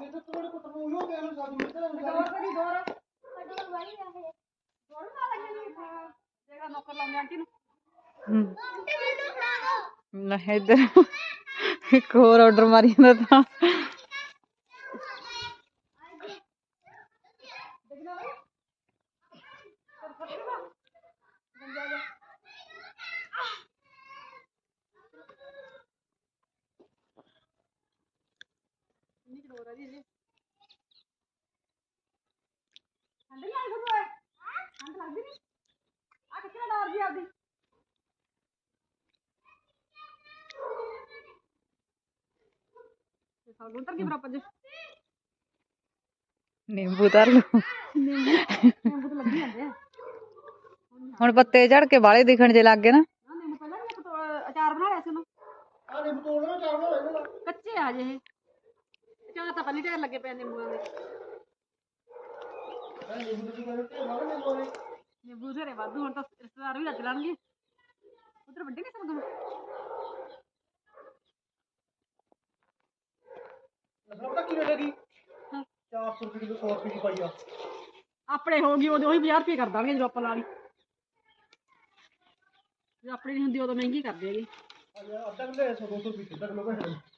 ਜੇ ਤਾਂ ਤੁਹਾਡੇ ਕੋਲ ਤਮੂ ਹੋ। ਗਿਆ ਨਾ ਸਾਡੀ ਮਿੱਤਰ ਨੂੰ ਦੌਰ ਕਰੀ ਨਾ ਲੱਗੇ ਇੱਧਰ। ਇੱਕ ਹੋਰ ਆਰਡਰ ਮਾਰੀ ਜਾਂਦਾ ਤਾਂ। ਲੱਗੀ ਜਾਂਦੇ ਆ ਹੁਣ ਪੱਤੇ ਝੜ ਕੇ ਬਾਲੇ ਦਿਖਣ ਜੇ ਲੱਗ ਗਏ ਨਾ ਨਾ ਨਿੰਬੂ ਪਹਿਲਾਂ ਵੀ ਇੱਕ ਤੋ- ਅਚਾਰ ਬਣਾ ਲਿਆ ਸੀ ਉਹਨੂੰ ਆ ਨਿੰਬੂ ਤੋੜਨਾ ਚਾਹਣਾ ਲੈਣਾ ਕੱਚੇ ਆ ਜੇ ਇਹ ਤਾਂ ਪਹਿਲੀ ਢੇਰ ਲੱਗੇ ਪਏ ਨਿੰਬੂਆਂ ਦੇ। ਨਿੰਬੂ ਦੀ ਵਾਧੂ ਹੁਣ ਤਾਂ ਰਿਸ਼ਤੇਦਾਰ ਵੀ ਰੱਜ ਲੈਣਗੇ। ਉਧਰ ਵੱਡੇ ਨਹੀਂ ਸਮਝ ਪਤਾ ਕੀ ਰਹੇਗੀ 400 ਰੁਪਏ ਦੀ 100 ਰੁਪਏ ਦੀ ਪਾਈ ਆ ਆਪਣੇ ਹੋ ਗਈ, ਉਹਦੇ ਉਹੀ 50 ਰੁਪਏ ਕਰ ਦਾਂਗੇ ਜਦੋਂ ਆਪਾਂ ਲਾ ਲਈ। ਜੇ ਆਪਣੀ ਨਹੀਂ ਹੁੰਦੀ ਉਦੋਂ ਮਹਿੰਗੀ ਕਰ ਦੇਗੇ ਅੱਧਾ ਕਿਲੋ 100 200 ਰੁਪਏ ਅੱਧਾ ਕਿਲੋ ਘੱਟ।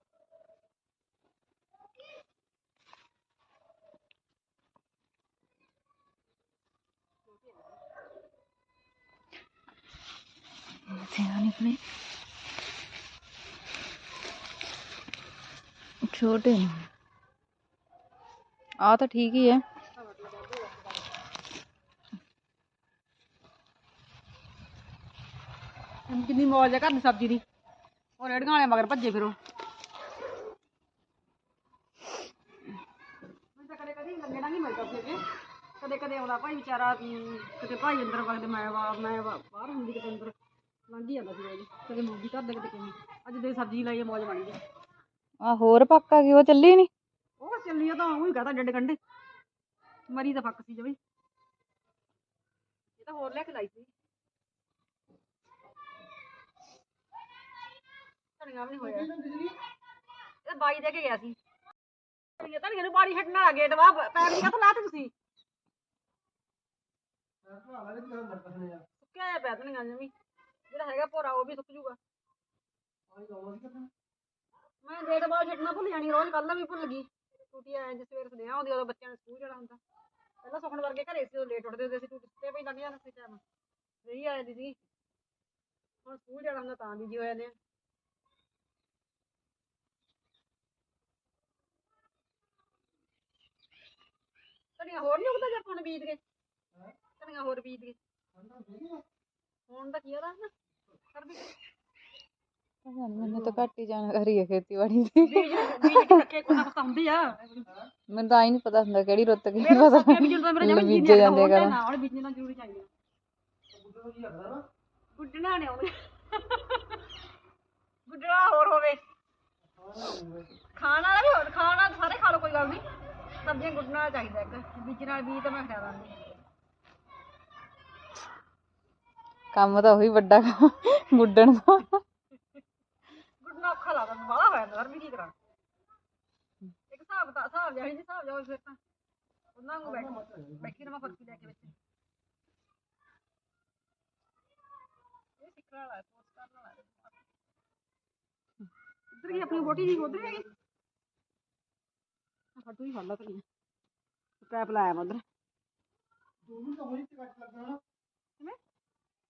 ਸਿਆਣੇ ਆਪਣੇ ਛੋਟੇ ਨੇ ਆ ਤਾਂ ਠੀਕ ਹੀ ਹੈ ਹੁਣ ਕਿੰਨੀ ਮੌਜ ਆ ਘਰ ਦੀ ਸਬਜ਼ੀ ਦੀ ਉਹ ਰੇੜੀਆਂ ਵਾਲੇ ਮਗਰ ਭੱਜੇ ਫਿਰੋ ਮੈਂ ਤਾਂ ਕਦੇ ਕਦੇ ਲੰਗਣਾ ਨਹੀਂ ਮਿਲਦਾ ਸੀ ਅੱਗੇ ਕਦੇ ਕਦੇ ਆਉਂਦਾ ਭਾਈ ਵਿਚਾਰਾ ਅਮ, ਕਿਤੇ ਭਾਈ ਅੰਦਰ ਵਗਦੇ ਮੈਂ ਵਾ- ਮੈਂ ਵਾ- ਬਾਹਰ ਹੁੰਦੀ ਕਿਤੇ ਅੰਦਰ ਲੰਘ ਜਾਂਦਾ ਸੀ ਰੋਜ਼। ਕਦੇ ਮੂੰਗੀ ਘਰ ਦੇ ਕਿਤੇ ਕਿਵੇਂ। ਅੱਜ ਦੇ ਸਬਜ਼ੀ ਲਾਈਏ ਮੌਜ ਬਣੀ ਗਈ ਆ ਹੋਰ ਪੱਕਾ ਕੀ ਉਹ ਚੱਲੀ ਨਹੀਂ ਉਹ ਚੱਲੀ ਆ ਤਾਂ ਉਹੀ ਕਹਤਾ ਡੱਡ ਕੰਡੇ ਮਰੀ ਤਾਂ ਫੱਕ ਸੀ ਜਵੀ ਇਹ ਤਾਂ ਹੋਰ ਲੈ ਕੇ ਲਾਈ ਸੀ। ਧਨੀਆ ਵੀ ਨਹੀਂ ਹੋਇਆ। ਇਹ ਬਾਈ ਦੇ ਕੇ ਗਿਆ ਸੀ। ਧਨੀਆ ਧਨੀਆ ਨੂੰ ਪੈਰ ਦੀ ਲਾਤੇ ਤੁਸੀਂ? ਸੁੱਕਿਆ ਪਿਆ ਧਨੀਆ ਜਮੀ। ਜਿਹੜਾ ਹੈਗਾ ਭੋਰਾ ਉਹ ਵੀ ਸੁੱਕ ਜੂਗਾ ਮੈਂ ਗੇਟ ਬਾਹਰ ਛੱਡਣਾ ਭੁੱਲ ਜਾਣੀ, ਰੋਜ਼ ਕੱਲ ਵੀ ਭੁੱਲ ਗਈ। ਟੂਟੀ ਆਏ ਜਿਸ ਸਵੇਰ ਸੁਨੇਹਾ ਆਉਂਦੀ ਉਦੋਂ ਬੱਚਿਆਂ ਨੇ ਸਕੂਲ ਜਾਣਾ ਹੁੰਦਾ। ਪਹਿਲਾਂ ਸੁਖਣ ਵਰਗੇ ਘਰੇ ਸੀ, ਉਹ ਲੇਟ ਉੱਠਦੇ ਹੁੰਦੇ ਸੀ, ਟੂਟੀ ਤੇ ਪਈ ਲੰਘ ਜਾਣਾ ਸੀ ਟਾਈਮ ਨਹੀਂ ਆਏ ਦੀਦੀ ਹੁਣ ਸਕੂਲ ਜਾਣਾ ਹੁੰਦਾ ਤਾਂ ਬੀਜੀ ਹੋ ਜਾਂਦੇ ਆ। ਧਨੀਆ ਹੋਰ ਨਹੀਂ ਉਗਦਾ ਜੇ ਆਪਾਂ ਨੇ ਬੀਜ ਗਏ? ਧਨੀਆ ਹੋਰ ਬੀਜ ਗਏ। ਹੁਣ ਤਾਂ ਕੀ ਆ ਨਾ ਕਰ ਵੀ। ਪਤਾ ਨੀ ਮੈਨੂੰ ਤਾਂ ਘੱਟ ਹੀ ਜਾਣਕਾਰੀ ਹੈ ਖੇਤੀਬਾੜੀ ਦੀ। ਬੀਜ ਬੀਜ ਕੇ ਰੱਖੇ ਕੋਈ ਨਾ ਕੁਛ ਤਾਂ ਹੁੰਦੀ ਆ। ਮੈਨੂੰ ਤਾਂ ਆਈ ਨਹੀਂ ਪਤਾ ਹੁੰਦਾ ਕਿਹੜੀ ਰੁੱਤ ਕੀ ਮੇਰੇ ਪਤਾ ਸੱਕੇ ਬੀਜਣ ਦਾ ਮੇਰੇ ਜਮੀ ਜੀ ਬੀਜੇ ਨਹੀਂ ਜਾਂਦੇ ਕਰ ਨਾ ਹੁਣ ਬੀਜਣਾ ਜ਼ਰੂਰੀ ਚਾਹੀਦਾ। ਗੁੱਡਣਾ ਨੇ ਆਉਂਦੇ ਗੁੱਡਣਾ ਹੋਰ ਹੋਵੇ। ਖਾਣ ਵਾਲਾ ਵੀ ਹੋਰ ਖਾਣ ਸਾਰੇ ਖਾ ਲਓ ਕੋਈ ਗੱਲ ਨਹੀਂ ਸਬਜ਼ੀਆਂ ਗੁੱਡਣਾ ਚਾਹੀਦਾ ਇੱਕ। ਬੀਜ ਨਾਲ ਬੀਜ ਤਾਂ ਮੈਂ ਖਾ ਦਾਂਗੀ ਕੰਮ ਤਾਂ ਉਹੀ ਵੱਡਾ ਗੁੱਡਣ ਦਾ ਗੁੱਡਣਾ ਔਖਾ ਲੱਗਦਾ ਬਾਹਲਾ ਹੋ ਜਾਂਦਾ ਗਰਮੀ ਕੀ ਕਰਾਂ ਇੱਕ ਹਿਸਾਬ ਤਾਂ ਹਿਸਾਬ ਜਾਈ ਜੀ ਹਿਸਾਬ ਜਾਓ ਫਿਰ ਤਾਂ ਉਹਨਾਂ ਨੂੰ ਬੈਠ ਬੈਠੀ ਰਵਾਂ ਕੁਰਸੀ ਲੈ ਕੇ ਵਿੱਚ ਇਹ ਸਿੱਖਣ ਵਾਲਾ ਹੈ ਕੋਰਸ ਕਰਨ ਵਾਲਾ ਹੈ ਇੱਧਰ ਕੀ ਆਪਣੀ ਬੋਟੀ ਜੀ ਉਧਰ ਹੈਗੀ ਫਟੂ ਹੀ ਫੜ ਲਾ ਤਰੀ ਪੈਪ ਲਾਇਆ ਮੈਂ ਉਧਰ ਦੋ ਮਿੰਟ ਹੋਈ ਤੇ ਕੱਟ ਲੱਗਣਾ ਨਾ ਕਿਵੇਂ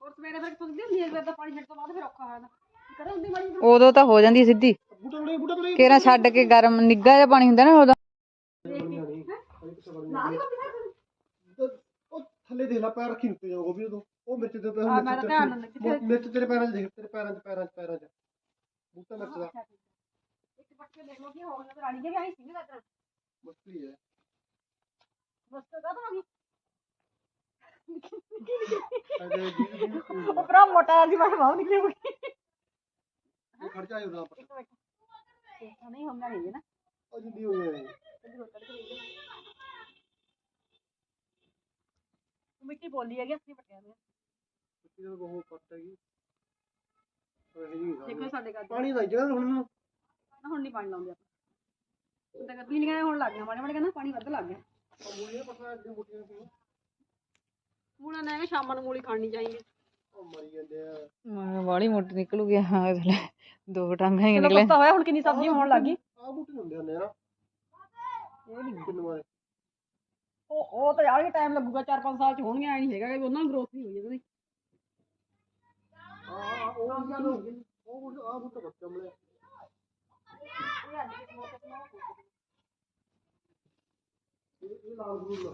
ਜਿਹਾ ਕਰ ਹੋਰ ਸਵੇਰੇ ਫਿਰ ਤੁੰਦੀ ਹੁੰਦੀ ਹੈ ਸਵੇਰ ਦਾ ਪਾਣੀ ਛੱਡ ਤੋਂ ਬਾਅਦ ਫਿਰ ਔਖਾ ਹੋਇਆ ਕਰੇ ਹੁੰਦੀ ਮਾੜੀ ਉਦੋਂ ਤਾਂ ਹੋ ਜਾਂਦੀ ਸਿੱਧੀ। ਬੂਟਾ ਤੋੜੇ ਬੂਟਾ ਤੋੜੇ ਕੇਰਾ ਛੱਡ ਕੇ ਗਰਮ ਨਿੱਗਾ ਜਿਹਾ ਪਾਣੀ ਹੁੰਦਾ ਨਾ ਉਹਦਾ ਨਾ ਦੀ ਬੱਤੀ ਫਿਰ। ਉਹ ਥੱਲੇ ਦੇਖ ਲੈ ਪੈਰ ਰੱਖੀ ਉੱਤੇ ਜਾਊਗਾ ਵੀ ਉਦੋਂ। ਉਹ ਮਿਰਚ ਦੇ ਉੱਤੇ ਆ ਮੈਂ ਤਾਂ ਧਿਆਨ ਨਾਲ ਕਿੱਥੇ ਮਿਰਚ ਤੇਰੇ ਪੈਰਾਂ 'ਚ ਦੇਖ ਤੇਰੇ ਪੈਰਾਂ 'ਚ ਪੈਰਾਂ 'ਚ ਪੈਰਾਂ 'ਚ। ਬੂਟਾ ਮਿਰਚ ਦਾ। ਇੱਕ ਪੱਕੇ ਦੇਖ ਲਓ ਕੀ ਹੋ ਗਿਆ ਤੇ ਰਾਣੀ ਦੇ ਵੀ ਆਈ ਸੀ ਨਾ ਤੇਰਾ ਮੁਸ਼ਕਿਲ ਹੈ। ਬਸ ਤਾਂ ਕਾ ਗਈ? ਅਜੇ ਜੀ ਜੀ ਉਹ ਭਰਾ ਮੋਟਾ ਸੀ ਮੈਂ ਬਾਹਰ ਨਿਕਲੀ ਹੋਈ ਇਹ ਖਰਚਾ ਆਇਆ ਉਹਦਾ ਇੱਕ ਮਿੰਟ ਇਹ ਨਹੀਂ ਹੁੰਦਾ ਨਹੀਂ ਨਾ ਉਹ ਜਿੱਦੀ ਹੋਈ ਹੈ ਮਿੱਟੀ ਬੋਲੀ ਹੈਗੀ ਅਸੀਂ ਪੱਟਿਆ ਨੇ ਮਿੱਟੀ ਦਾ ਬਹੁਤ ਪੱਟ ਹੈਗੀ ਉਹ ਇਹ ਜੀ ਦੇਖੋ ਸਾਡੇ ਘਰ ਪਾਣੀ ਦਾ ਜਗ੍ਹਾ ਹੁਣ ਨੂੰ ਨਾ ਹੁਣ ਨਹੀਂ ਪਾਣੀ ਲਾਉਂਦੇ ਆਪਾਂ ਤਾਂ ਗੱਬੀ ਨਹੀਂ ਹੋਣ ਲੱਗ ਗਿਆ ਮਾੜੇ ਮਾੜੇ ਕਹਿੰਦਾ ਪਾਣੀ ਵੱਧ ਲੱਗ ਗਿਆ ਮੂਲੀਆਂ ਪੱਟਾ ਅੱਗੇ ਮੁੱਟੀਆਂ ਸੀ ਮੂਲਾ ਨਾ ਸ਼ਾਮਾਂ ਨੂੰ ਮੂਲੀ ਖਾਣੀ ਚਾਹੀਦੀ ਉਹ ਮਰੀ ਜਾਂਦੇ ਆ ਮੈਂ ਬਾਲੀ ਮੋਟੀ ਨਿਕਲੂ ਗਿਆ ਹਾਂ ਇਹਦੇ ਲੈ ਦੋ ਟਾਂਗਾ ਹੀ ਚਲੋ ਨਿਕਲੇ ਪਤਾ ਹੋਇਆ ਹੁਣ ਕਿੰਨੀ ਸਬਜ਼ੀ ਹੋਣ ਲੱਗ ਗਈ ਆਹ ਬੂਟੇ ਹੁੰਦੇ ਹੁੰਦੇ ਆ ਨਾ ਇਹ ਨਹੀਂ ਕਿੰਨੇ ਮਾਰੇ ਉਹ ਉਹ ਤਾਂ ਯਾਰ ਟਾਈਮ ਲੱਗੂਗਾ 4-5 ਸਾਲ ਚ ਹੋਣਗੇ ਐ ਨਹੀਂ ਹੈਗਾ ਕਿ ਉਹਨਾਂ ਨੂੰ ਗਰੋਥ ਨਹੀਂ ਹੋਈ ਇਹਨਾਂ ਦੀ ਆ ਉਹ ਬੂਟਾ ਉਹ ਬੂਟਾ ਆ ਬੂਟਾ ਬੱਚਾ ਮਿਲਿਆ ਇਹ ਇਹ ਲਾਲ ਬੂਲ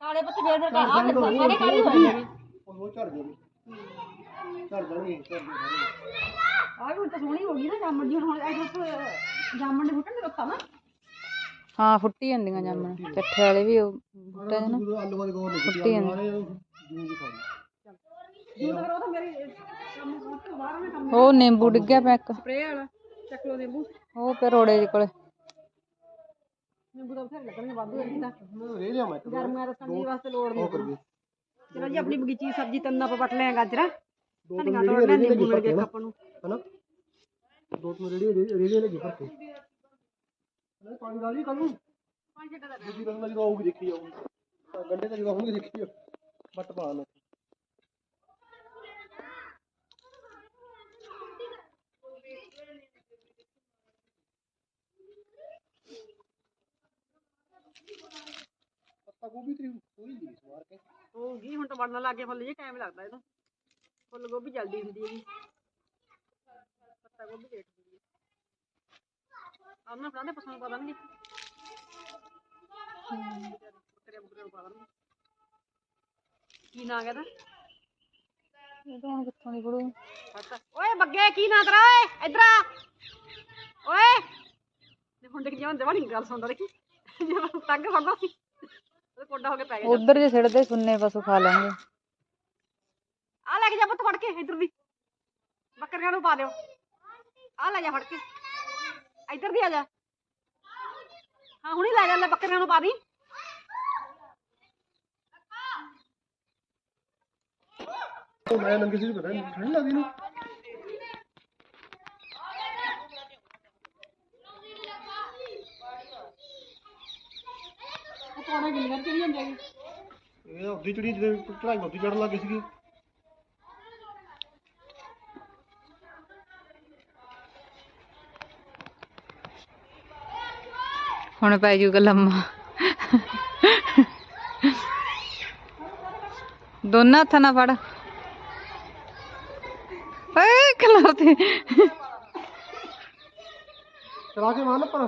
ਕਾਲੇ ਪੱਤੇ ਫੇਰ ਫਿਰ ਆ ਫਿਰ ਸਾਰੇ ਕਾਲੇ ਹੋ ਜਾਂਦੇ ਨੇ ਉਹ ਝੜ ਜਾਣੀ ਝੜ ਜਾਣੀ ਝੜ ਜਾਣੀ ਆ ਵੀ ਹੁਣ ਤਾਂ ਸੋਹਣੀ ਹੋ ਗਈ ਨਾ ਜਾਮਣ ਜੀ ਹੁਣ ਐਡਰਸ ਜਾਮਣ ਦੇ ਬੂਟੇ ਨੇ ਰੱਖਾ ਨਾ ਹਾਂ ਫੁੱਟੀ ਜਾਂਦੀਆਂ ਜਾਮਣ। ਚੱਠੇ ਵਾਲੇ ਵੀ ਉਹ ਬੂਟਾ ਨਾ ਆਲੂ ਫੁੱਟੀ ਜਾਂਦੀ ਜੂਨ ਦੀ ਉਹ ਤਾਂ ਮੇਰੀ ਕੰਮ ਤੋਂ ਬਾਹਰ ਨੇ ਕੰਮ ਉਹ ਨਿੰਬੂ ਡਿੱਗਿਆ ਪਿਆ ਇੱਕ। ਸਪਰੇ ਵਾਲਾ ਚੱਕ ਲੋ ਨਿੰਬੂ। ਉਹ ਪੇ ਰੋੜੇ ਦੇ ਕੋਲੇ। ਚਲੋ ਜੀ ਆਪਣੀ ਬਗੀਚੀ ਦੀ ਸਬਜ਼ੀ ਤਿੰਨ ਆਪਾਂ ਪੱਟ ਲਿਆ ਗਾਜਰਾਂ ਦੋ ਧਨੀਆ ਤੋੜ ਲਿਆ ਨਿੰਬੂ ਮਿਲ ਗਿਆ ਆਪਾਂ ਨੂੰ ਹਨਾ ਦੋ ਤਿੰਨ ਰੇੜੀ ਰੇੜੀ ਲੱਗੀ ਫਰਕ ਨਹੀਂ ਪਾਣੀ ਡਾਲੀ ਕੱਲ ਨੂੰ ਪੰਜ ਛੱਡਾ ਦਾ ਦੂਜੀ ਗੱਲ ਜਦੋਂ ਆਊਗੀ ਦੇਖੀ ਜਾਊਗੀ ਤਾਂ ਗੰਡੇ ਤਾਂ ਜਦੋਂ ਆਉਣਗੇ ਦੇਖੀ ਜਾਊ ਬੱਟ ਪਾ ਪੱਤਾ ਗੋਭੀ ਤੇ ਥੋੜੀ ਜਿਹੀ ਸਵਾਰ ਕੇ। ਹੋਊਗੀ ਹੁਣ ਤਾਂ ਬਣਨ ਲੱਗ ਗਿਆ ਫੁੱਲ ਜੀ ਟਾਈਮ ਲੱਗਦਾ ਇਹਦਾ ਫੁੱਲ ਗੋਭੀ ਜਲਦੀ ਹੁੰਦੀ ਹੈਗੀ। ਪੱਤਾ ਗੋਭੀ ਲੇਟ ਹੁੰਦੀ ਹੈ। ਆਮਨਾ ਫੜਾਉਂਦੇ ਪਸੰਦ ਪਾ ਦੇਣਗੇ। ਬੱਕਰੇ ਨੂੰ ਪਾ ਦੇਣਗੇ। ਕੀ ਨਾਂ ਕਹਿੰਦਾ ਇਹ ਤਾਂ ਹੁਣ ਕਿੱਥੋਂ ਨਿਕਲੂ ਓਏ ਬੱਗੇ ਕੀ ਨਾਂ ਤੇਰਾ ਓਏ? ਇੱਧਰ ਆ। ਓਏ। ਹੁਣ ਦੇਖ ਜਿਵੇਂ ਦੇਵਾਂ ਗੱਲ ਸੁਣਦਾ ਦੇਖੀ। ਜਿਵੇਂ ਤੰਗ ਫੜਦਾ ਸੀ। ਕੋਡਾ ਹੋ ਕੇ ਪੈ ਗਿਆ ਉਧਰ ਜੇ ਛਿੜਦੇ ਸੁੰਨੇ ਪਸ਼ੂ ਖਾ ਲੈਣਗੇ। ਆ ਲੈ ਕੇ ਜਾ ਪੁੱਤ ਫੜ ਕੇ ਇੱਧਰ ਦੀ। ਬੱਕਰੀਆਂ ਨੂੰ ਪਾ ਦਿਓ। ਆ ਲੈ ਜਾ ਫੜ ਕੇ। ਇੱਧਰ ਦੀ ਆ ਜਾ। ਹਾਂ ਹੁਣੀ ਲੈ ਜਾ ਲੈ ਬੱਕਰੀਆਂ ਨੂੰ ਪਾ ਦੀ। ਉਹ ਮੈਂ ਨੰਗੇ ਸੀ ਪਤਾ ਠੰਡ ਲੱਗਦੀ ਨੂੰ ਉਹ ਕੋਣੇ ਗਿੱਲੀਆਂ ਚੜੀ ਜਾਂਦੇ ਹੈਗੇ ਇਹ ਉੱਦੀ ਚੜੀ ਜਦੋਂ ਚੜਾਈ ਉੱਦੀ ਚੜਨ ਲੱਗੀ ਸੀਗੀ ਹੁਣ ਪੈ ਜੂਗਾ ਲੰਮਾ ਦੋਨਾਂ ਹੱਥਾਂ ਨਾਲ ਫੜ ਏ ਖਲਾਤੇ ਚਲਾ ਕੇ ਮਾਰ ਉੱਪਰ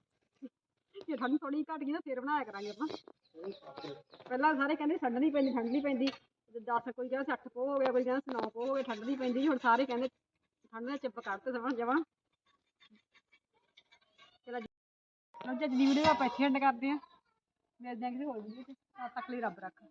ਜੇ ਠੰਡ ਥੋੜੀ ਘਟ ਗਈ ਨਾ ਫੇਰ ਬਣਾਇਆ ਕਰਾਂਗੇ ਆਪਾਂ। ਪਹਿਲਾਂ ਸਾਰੇ ਕਹਿੰਦੇ ਠੰਡ ਨਹੀਂ ਪੈਂਦੀ ਠੰਡ ਨਹੀਂ ਪੈਂਦੀ 10 ਕੋਈ ਕਹਿੰਦਾ 60 ਪੋ ਹੋ ਗਿਆ, ਕੋਈ ਕਹਿੰਦਾ 9 ਪੋ ਹੋ ਗਿਆ ਠੰਡ ਨਹੀਂ ਪੈਂਦੀ ਹੁਣ ਸਾਰੇ ਕਹਿੰਦੇ ਠੰਡ ਨੇ ਚਿੱਪ ਕੱਢਤੇ ਸਮਝ ਜਵਾਂ ਚਲੋ ਅੱਜ ਦੀ ਵੀਡੀਓ ਆਪਾਂ ਇੱਥੇ ਐਂਡ ਕਰਦੇ ਆ ਮਿਲਦੇ ਆ ਕਿਸੇ ਹੋਰ ਵੀਡੀਓ 'ਚ ਤਦ ਤੱਕ ਲਈ ਰੱਬ ਰੱਖ।